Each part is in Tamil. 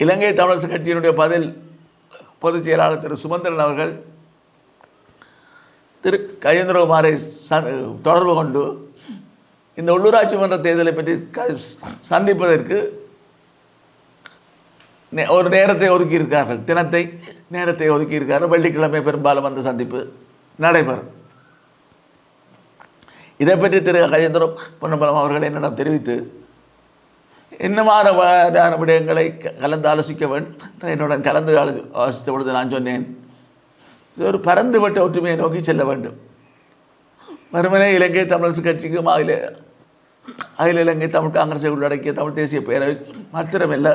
இலங்கை தமிழரசு கட்சியினுடைய பதில் பொதுச் செயலாளர் திரு சுமந்திரன் அவர்கள் திரு கஜேந்திரகுமாரை ச தொடர்பு கொண்டு இந்த உள்ளூராட்சி மன்ற தேர்தலை பற்றி க சந்திப்பதற்கு நே- ஒரு நேரத்தை ஒதுக்கியிருக்கார்கள். தினத்தை நேரத்தை ஒதுக்கியிருக்கார்கள். வெள்ளிக்கிழமை பெரும்பாலும் அந்த சந்திப்பு நடைபெறும். இதை பற்றி திரு கஜேந்திர பொன்னம்பலம் அவர்கள் என்னிடம் தெரிவித்து இன்னமான விடயங்களை கலந்து ஆலோசிக்க வேண்டும். என்னுடன் கலந்து ஆலோசித்த பொழுது நான் சொன்னேன் இது ஒரு பரந்துபட்ட ஒற்றுமையை நோக்கி செல்ல வேண்டும். மறுமனே இலங்கை தமிழரசு கட்சிக்கும் அகில அகில இலங்கை தமிழ் காங்கிரஸை உள்ளடக்கிய தமிழ் தேசிய பேரவை மாத்திரமல்ல.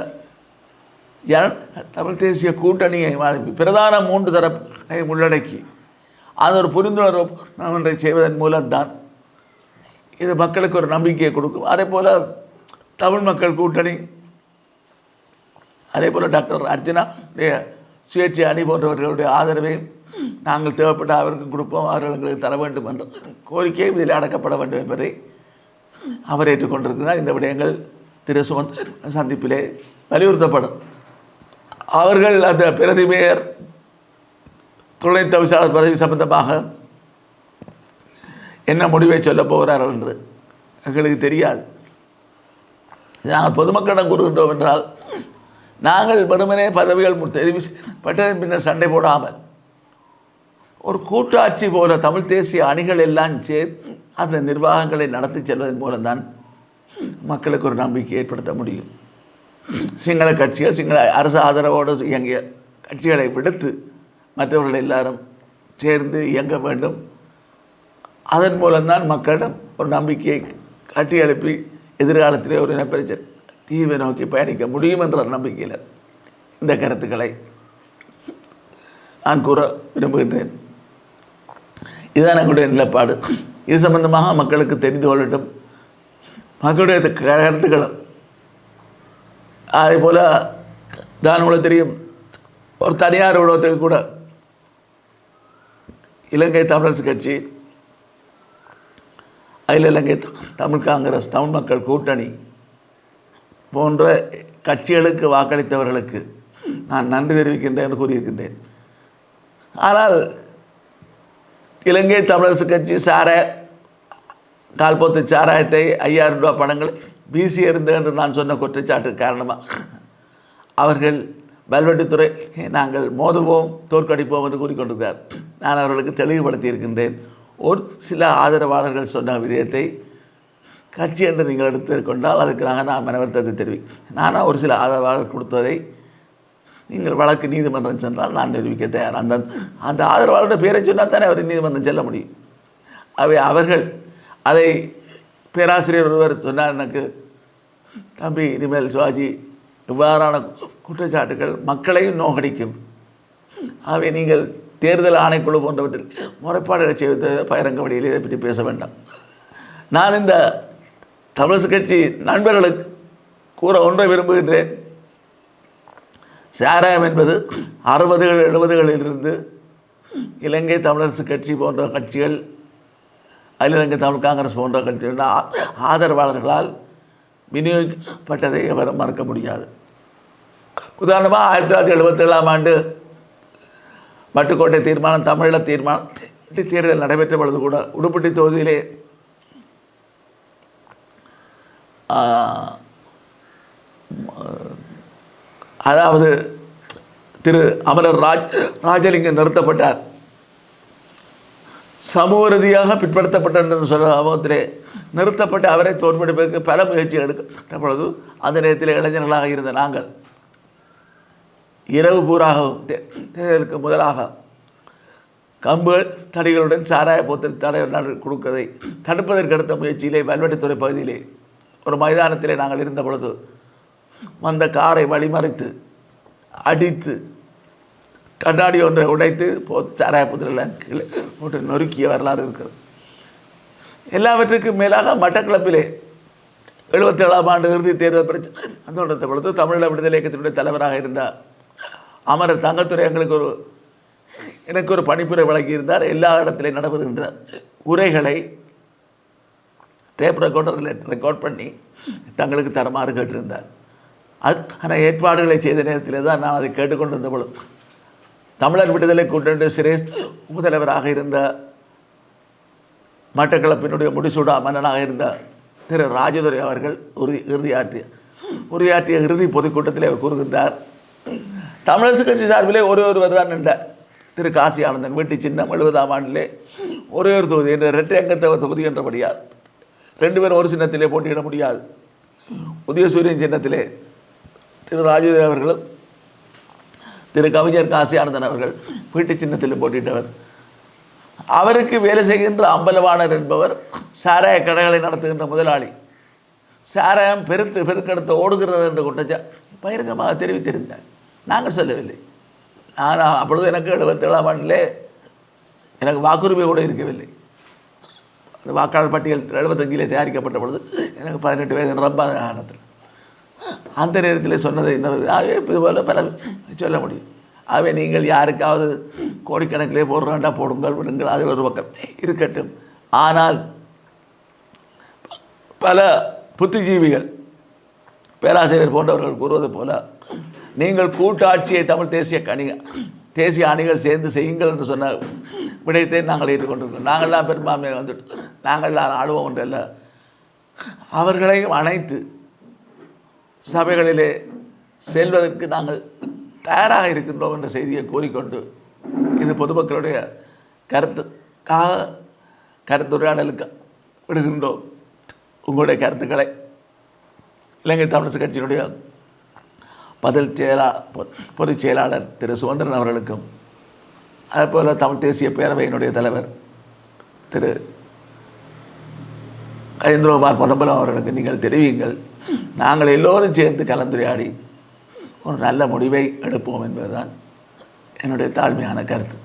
ஜன தமிழ் தேசிய கூட்டணியை பிரதான மூன்று தரப்பை உள்ளடக்கி. அது ஒரு புரிந்துணர்வு ஒன்றை செய்வதன் மூலம்தான். இது மக்களுக்கு ஒரு நம்பிக்கையை கொடுக்கும். அதே போல் தமிழ் மக்கள் கூட்டணி. அதே போல் டாக்டர் அர்ஜுனா சுயேட்சை அணி போன்றவர்களுடைய ஆதரவை நாங்கள் தேவைப்பட்ட அவருக்கு கொடுப்போம் அவர்கள் எங்களுக்கு தர வேண்டும் என்ற கோரிக்கை இதில் அடக்கப்பட வேண்டும் என்பதை அவர் ஏற்றுக்கொண்டிருக்கிறார். இந்த விடயங்கள் திரு சுமந்த் சந்திப்பிலே வலியுறுத்தப்படும். அவர்கள் அந்த பிரதி மேயர் துணை தவிசாளர் பதவி சம்பந்தமாக என்ன முடிவை சொல்லப் போகிறார்கள் என்று எங்களுக்கு தெரியாது. நாங்கள் பொதுமக்களிடம் கூறுகின்றோம் என்றால் நாங்கள் வெறுமனே பதவிகள் மு- தெரிவு பட்டதன் பின்னர் சண்டை போடாமல் ஒரு கூட்டாட்சி போல தமிழ் தேசிய அணிகள் எல்லாம் சேர்த்து அந்த நிர்வாகங்களை நடத்தி செல்வதன் மூலம்தான் மக்களுக்கு ஒரு நம்பிக்கை ஏற்படுத்த முடியும். சிங்கள கட்சிகள் சிங்கள அரசு ஆதரவோடு இயங்கிய கட்சிகளை விடுத்து மற்றவர்கள் எல்லாரும் சேர்ந்து இயங்க வேண்டும். அதன் மூலம்தான் மக்களிடம் ஒரு நம்பிக்கையை கட்டி எழுப்பி எதிர்காலத்திலே ஒரு இனப்பிரச்சனை தீவை நோக்கி பயணிக்க முடியும் என்ற நம்பிக்கையில் இந்த கருத்துக்களை நான் கூற விரும்புகின்றேன். இதுதான் எங்களுடைய நிலைப்பாடு. இது சம்பந்தமாக மக்களுக்கு தெரிந்து கொள்ளட்டும். மக்களுடைய கருத்துக்களும். அதே போல் தான் உங்களுக்கு தெரியும் ஒரு தனியார் ஊடகத்துக்கு கூட இலங்கை தமிழரசு கட்சி அதில் இலங்கை தமிழ் காங்கிரஸ் தமிழ் மக்கள் கூட்டணி போன்ற கட்சிகளுக்கு வாக்களித்தவர்களுக்கு நான் நன்றி தெரிவிக்கின்றேன் என்று கூறியிருக்கின்றேன். ஆனால் இலங்கை தமிழரசு கட்சி சார கால்போத்து சாராயத்தை ஐயாயிரம் ரூபாய் படங்களை வீசி இருந்த என்று நான் சொன்ன குற்றச்சாட்டு காரணமாக அவர்கள் வல்வெட்டித்துறை நாங்கள் மோதுவோம் தோற்கடிப்போம் என்று கூறிக்கொண்டிருக்கிறார். நான் அவர்களுக்கு தெளிவுபடுத்தி இருக்கின்றேன் ஒரு சில ஆதரவாளர்கள் சொன்ன விதயத்தை கட்சி என்று நீங்கள் எடுத்துக்கொண்டால் அதுக்கு நாங்கள் நான் மனவர்த்தத்தை தெரிவிக்க நானாக ஒரு சில ஆதரவாளர்கள் கொடுத்ததை நீங்கள் வழக்கு நீதிமன்றம் சென்றால் நான் நிரூபிக்க தயார். அந்த அந்த ஆதரவாளருடைய பேரை சொன்னால் தானே அவர் நீதிமன்றம் செல்ல முடியும். அவை அவர்கள் அதை பேராசிரியர் ஒருவர் சொன்னார் எனக்கு தம்பி இனிமேல் சிவாஜி இவ்வாறான குற்றச்சாட்டுகள் மக்களையும் நோகடிக்கும். ஆகவே நீங்கள் தேர்தல் ஆணைக்குழு போன்றவற்றில் முறைப்பாடுகளை செய்வது பகிரங்க வழியில் இதை பற்றி பேச வேண்டாம். நான் இந்த தமிழரசு கட்சி நண்பர்களுக்கு கூற ஒன்றை விரும்புகின்றேன். சாராயம் என்பது அறுபதுகள் எழுபதுகளில் இருந்து இலங்கை தமிழரசு கட்சி போன்ற கட்சிகள் அகில இலங்கை தமிழ் காங்கிரஸ் போன்ற கட்சிகள் ஆதரவாளர்களால் விநியோகிக்கப்பட்டதை எவரும் மறக்க முடியாது. உதாரணமாக ஆயிரத்தி தொள்ளாயிரத்தி எழுபத்தேழாம் ஆண்டு மட்டுக்கோட்டை தீர்மானம் தமிழீழ தீர்மானம் தேர்தல் நடைபெற்ற பொழுது கூட உடுப்பட்டி தொகுதியிலே அதாவது திரு அமரர் ராஜ் ராஜலிங்கம் நிறுத்தப்பட்டார். சமூக ரீதியாக பிற்படுத்தப்பட்ட சொல்ல சமூகத்திலே நிறுத்தப்பட்டு அவரை தோற்கடிப்பதற்கு பல முயற்சிகள் எடுக்கப்பட்ட பொழுது அந்த நேரத்தில் இளைஞர்களாக இருந்த நாங்கள் இரவு பூராகவும் தே- தேர்தலுக்கு முதலாக கம்புகள் தடிகளுடன் சாராய போத்தல் தடை கொடுக்கதை தடுப்பதற்கு எடுத்த முயற்சியிலே வல்வெட்டித்துறை பகுதியிலே ஒரு மைதானத்திலே நாங்கள் இருந்த பொழுது வந்த காரை வழிமறைத்து அடித்து கண்ணாடி ஒன்றை உடைத்து போ சாராய புத்திரெல்லாம் போட்டு நொறுக்கிய வரலாறு இருக்கிறது எல்லாவற்றுக்கும் மேலாக மட்டக்களப்பிலே எழுபத்தேழாம் ஆண்டு இறுதி தேர்தல் பிரச்சனை அந்த பொழுது தமிழீழ விடுதலை இயக்கத்தினுடைய தலைவராக இருந்தார் அமரர் தங்கத்துறை எங்களுக்கு ஒரு எனக்கு ஒரு பணிப்புரை வழங்கியிருந்தார். எல்லா இடத்துலையும் நடைபெறுகின்ற உரைகளை டேப் ரெக்கார்டரில் ரெக்கார்ட் பண்ணி தங்களுக்கு தரமாறு கேட்டிருந்தார். அதுக்கான ஏற்பாடுகளை செய்த நேரத்தில் தான் நான் அதை கேட்டுக்கொண்டிருந்த பொழுது தமிழர் விடுதலை கூட்டணி சிரேஷ்ட முதல்வராக இருந்த மட்டக்களப்பினுடைய முடிசூடா மன்னனாக இருந்த திரு ராஜதுரை அவர்கள் உறுதி இறுதியாற்றிய உரையாற்றிய இறுதி பொதுக்கூட்டத்தில் அவர் கூறுகின்றார். தமிழரசு கட்சி சார்பிலே ஒரே ஒருவர் தான் நின்ற திரு காசி ஆனந்தன் வீட்டு சின்னம் எழுபதாம் ஆண்டிலே ஒரே ஒரு தொகுதி என்ற இரட்டை அங்கத்தவர் தொகுதி என்றபடியால். ரெண்டு பேரும் ஒரு சின்னத்திலே போட்டியிட முடியாது. உதயசூரியன் சின்னத்திலே திரு ராஜதுரை அவர்களும் திரு கவிஞர் காசி ஆனந்தன் அவர்கள் வீட்டு சின்னத்தில் போட்டியிட்டவர். அவருக்கு வேலை செய்கின்ற அம்பலவாணர் என்பவர் சாராய கடைகளை நடத்துகின்ற முதலாளி. சாராயம் பெருத்து பெருக்கெடுத்து ஓடுகிறது என்று குற்றச்சா பகிரங்கமாக தெரிவித்திருந்தார். நாங்கள் சொல்லவில்லை. நான் அப்பொழுது எனக்கு எழுபத்தேழாம் ஆண்டிலே எனக்கு வாக்குரிமை கூட இருக்கவில்லை. அந்த வாக்காளர் பட்டியல் எழுபத்தஞ்சிலே தயாரிக்கப்பட்ட பொழுது எனக்கு பதினெட்டு வயது ரொம்ப ஆனத்தில் அந்த நேரத்தில் சொன்னதை இன்னொரு ஆகவே இதுபோல் பல சொல்ல முடியும். ஆகவே நீங்கள் யாருக்காவது கோடிக்கணக்கிலே போடுறாண்டா போடுங்கள் விடுங்கள். அதில் ஒரு பக்கம் இருக்கட்டும். ஆனால் பல புத்திஜீவிகள் பேராசிரியர் போன்றவர்கள் கூறுவது போல நீங்கள் கூட்டாட்சியை தமிழ் தேசிய கணி தேசிய அணிகள் சேர்ந்து செய்யுங்கள் என்று சொன்ன விடயத்தை நாங்கள் ஏற்றுக்கொண்டிருக்கோம் நாங்கள்லாம் பெரும்பான்மை வந்துட்டு நாங்கள்லாம் ஆளுவோம் ஒன்றல்ல அவர்களையும் அணைத்து சபைகளிலே செல்வதற்கு நாங்கள் தயாராக இருக்கின்றோம் என்ற செய்தியை கூறிக்கொண்டு இது பொதுமக்களுடைய கருத்துக்காக கருத்துரையாடலுக்கு விடுகின்றோம். உங்களுடைய கருத்துக்களை இலங்கை தமிழரசு கட்சியினுடைய பதில் செயலா பொ- பொதுச் செயலாளர் திரு சுதந்திரன் அவர்களுக்கும் அதேபோல் தமிழ் தேசிய பேரவையினுடைய தலைவர் திரு கஜேந்திரகுமார் பொன்னம்பலம் அவர்களுக்கு நீங்கள் தெரிவியுங்கள். நாங்கள் எல்லோரும் சேர்ந்து கலந்துரையாடி ஒரு நல்ல முடிவை எடுப்போம் என்பதுதான் என்னுடைய தாழ்மையான கருத்து.